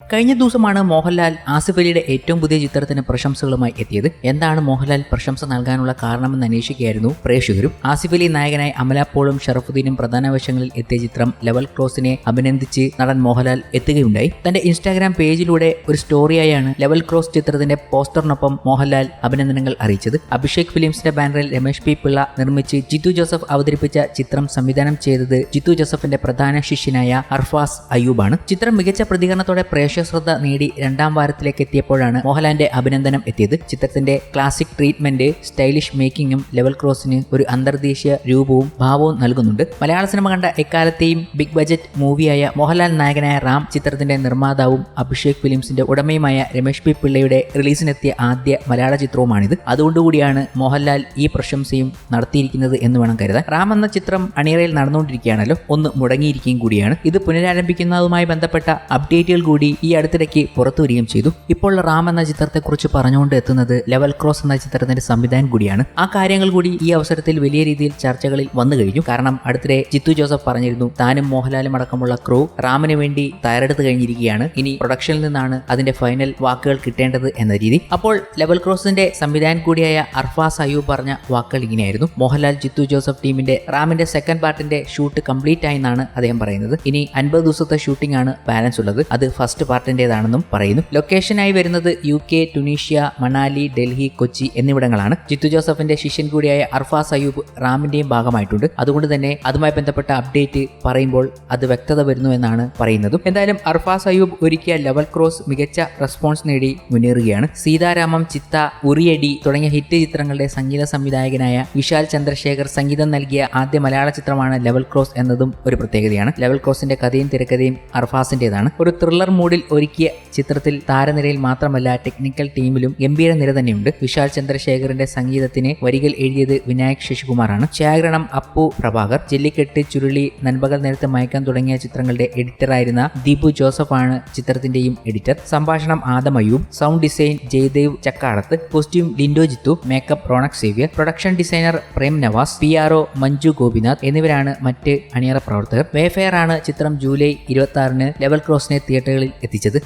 കഴിഞ്ഞ ദിവസമാണ് മോഹൻലാൽ ആസിഫ് അലിയുടെ ഏറ്റവും പുതിയ ചിത്രത്തിന് പ്രശംസകളുമായി എത്തിയത്. എന്താണ് മോഹൻലാൽ പ്രശംസ നൽകാനുള്ള കാരണമെന്ന് അന്വേഷിക്കുകയായിരുന്നു പ്രേക്ഷകരും. ആസിഫ് അലി നായകനായി അമലാപ്പോളും പോളും ഷറഫുദ്ദീനും പ്രധാന വശങ്ങളിൽ എത്തിയ ചിത്രം ലെവൽ ക്രോസിനെ അഭിനന്ദിച്ച് നടൻ മോഹൻലാൽ എത്തുകയുണ്ടായി. തന്റെ ഇൻസ്റ്റാഗ്രാം പേജിലൂടെ ഒരു സ്റ്റോറിയായാണ് ലെവൽ ക്രോസ് ചിത്രത്തിന്റെ പോസ്റ്ററിനൊപ്പം മോഹൻലാൽ അഭിനന്ദനങ്ങൾ അറിയിച്ചത്. അഭിഷേക് ഫിലിംസിന്റെ ബാനറിൽ രമേശ് പി പിള്ള നിർമ്മിച്ച് ജിത്തു ജോസഫ് അവതരിപ്പിച്ച ചിത്രം സംവിധാനം ചെയ്തത് ജിത്തു ജോസഫിന്റെ പ്രധാന ശിഷ്യനായ അർഫാസ് അയ്യൂബാണ്. ചിത്രം മികച്ച പ്രതികരണത്തോടെ പ്രേക്ഷക ശ്രദ്ധ നേടി രണ്ടാം വാരത്തിലേക്ക് എത്തിയപ്പോഴാണ് മോഹൻലാലിന്റെ അഭിനന്ദനം എത്തിയത്. ചിത്രത്തിന്റെ ക്ലാസിക് ട്രീറ്റ്മെന്റ് സ്റ്റൈലിഷ് മേക്കിംഗും ലെവൽ ക്രോസിന് ഒരു അന്തർദേശീയ രൂപവും ഭാവവും നൽകുന്നുണ്ട്. മലയാള സിനിമ കണ്ട എക്കാലത്തെയും ബിഗ് ബജറ്റ് മൂവിയായ മോഹൻലാൽ നായകനായ റാം ചിത്രത്തിന്റെ നിർമ്മാതാവും അഭിഷേക് ഫിലിംസിന്റെ ഉടമയുമായ രമേശ് പി പിള്ളയുടെ റിലീസിനെത്തിയ ആദ്യ മലയാള ചിത്രവുമാണിത്. അതുകൊണ്ടുകൂടിയാണ് മോഹൻലാൽ ഈ പ്രശംസയും നടത്തിയിരിക്കുന്നത് എന്ന് വേണം കരുതാൻ. റാം എന്ന ചിത്രം അണിയറയിൽ നടന്നുകൊണ്ടിരിക്കുകയാണല്ലോ. ഒന്ന് മുടങ്ങിയിരിക്കുകയും കൂടിയാണ്. ഇത് പുനരാരംഭിക്കുന്നതുമായി ബന്ധപ്പെട്ട അപ്ഡേറ്റുകൾ കൂടി ഈ അടുത്തിടയ്ക്ക് പുറത്തു വരികയും ചെയ്തു. ഇപ്പോൾ റാം എന്ന ചിത്രത്തെക്കുറിച്ച് പറഞ്ഞുകൊണ്ട് എത്തുന്നത് ലെവൽ ക്രോസ് എന്ന ചിത്രത്തിന്റെ സംവിധാനം കൂടിയാണ്. ആ കാര്യങ്ങൾ കൂടി ഈ അവസരത്തിൽ വലിയ രീതിയിൽ ചർച്ചകളിൽ വന്നു കഴിഞ്ഞു. കാരണം അടുത്തിടെ ജിത്തു ജോസഫ് പറഞ്ഞിരുന്നു താനും മോഹൻലാലും അടക്കമുള്ള ക്രൂ റാമിന് വേണ്ടി തയ്യാറെടുത്ത് കഴിഞ്ഞിരിക്കുകയാണ്. ഇനി പ്രൊഡക്ഷനിൽ നിന്നാണ് അതിന്റെ ഫൈനൽ വാക്കുകൾ കിട്ടേണ്ടത് എന്ന രീതി. അപ്പോൾ ലെവൽ ക്രോസിന്റെ സംവിധാനം കൂടിയായ അർഫാസ് അയ്യൂബ് പറഞ്ഞ വാക്കുകൾ ഇങ്ങനെയായിരുന്നു. മോഹൻലാൽ ജിത്തു ജോസഫ് ടീമിന്റെ റാമിന്റെ സെക്കൻഡ് പാർട്ടിന്റെ ഷൂട്ട് കംപ്ലീറ്റ് ആയി എന്നാണ് അദ്ദേഹം പറയുന്നത്. ഇനി അൻപത് ദിവസത്തെ ഷൂട്ടിംഗ് ആണ് ബാലൻസ് ഉള്ളത്. അത് ഫസ്റ്റ് പാർട്ടിന്റെതാണെന്നും പറയുന്നു. ലൊക്കേഷനായി വരുന്നത് U K Tunisia Manali Delhi Kochi എന്നിവിടങ്ങളാണ്. Jithu ജോസഫിന്റെ ശിഷ്യൻ കൂടിയായ അർഫാസ് സയൂബ് റാമിന്റെയും ഭാഗമായിട്ടുണ്ട്. അതുകൊണ്ട് തന്നെ അതുമായി ബന്ധപ്പെട്ട അപ്ഡേറ്റ് പറയുമ്പോൾ അത് വ്യക്തത വരുന്നു എന്നാണ് പറയുന്നതും. എന്തായാലും അർഫാസ് സയൂബ് ഒരുക്കിയ ലെവൽ ക്രോസ് മികച്ച റെസ്പോൺസ് നേടി മുന്നേറുകയാണ്. സീതാരാമം ചിത്ത ഉറിയടി തുടങ്ങിയ ഹിറ്റ് ചിത്രങ്ങളുടെ സംഗീത സംവിധായകനായ വിശാൽ ചന്ദ്രശേഖർ സംഗീതം നൽകിയ ആദ്യ മലയാള ചിത്രമാണ് ലെവൽ ക്രോസ് എന്നതും ഒരു പ്രത്യേകതയാണ്. ലെവൽ ക്രോസിന്റെ കഥയും തിരക്കഥയും അർഫാസിന്റേതാണ്. ഒരു ത്രില്ലർ മൂഡിൽ ഒരുക്കിയ ചിത്രത്തിൽ താരനിരയിൽ മാത്രമല്ല ടെക്നിക്കൽ ടീമിലും ഗംഭീര നിര തന്നെയുണ്ട്. വിശാൽ ചന്ദ്രശേഖറിന്റെ സംഗീതത്തിന് വരികൾ എഴുതിയത് വിനായക് ശശികുമാറാണ്. ഛായാഗ്രഹണം അപ്പു പ്രഭാകർ. ജെല്ലിക്കെട്ട് ചുരുളി നൻപകൽ നേരത്തെ മയക്കം തുടങ്ങിയ ചിത്രങ്ങളുടെ എഡിറ്ററായിരുന്ന ദീപു ആണ് ചിത്രത്തിന്റെയും എഡിറ്റർ സംഭാഷണം Adam Ayub sound design Jayadev Chakkadath. Costume Lindo Jeethu. Makeup Ronak Xavier. Production designer Prem Navas. P R O Manju Gopinath എന്നിവരാണ് മറ്റ് അണിയറ പ്രവർത്തകർ. വേഫെയർ ആണ് ചിത്രം ജൂലൈ ഇരുപത്തി ആറിന് ലെവൽ ക്രോസിനെ തിയേറ്ററുകളിൽ എത്തിച്ചത്.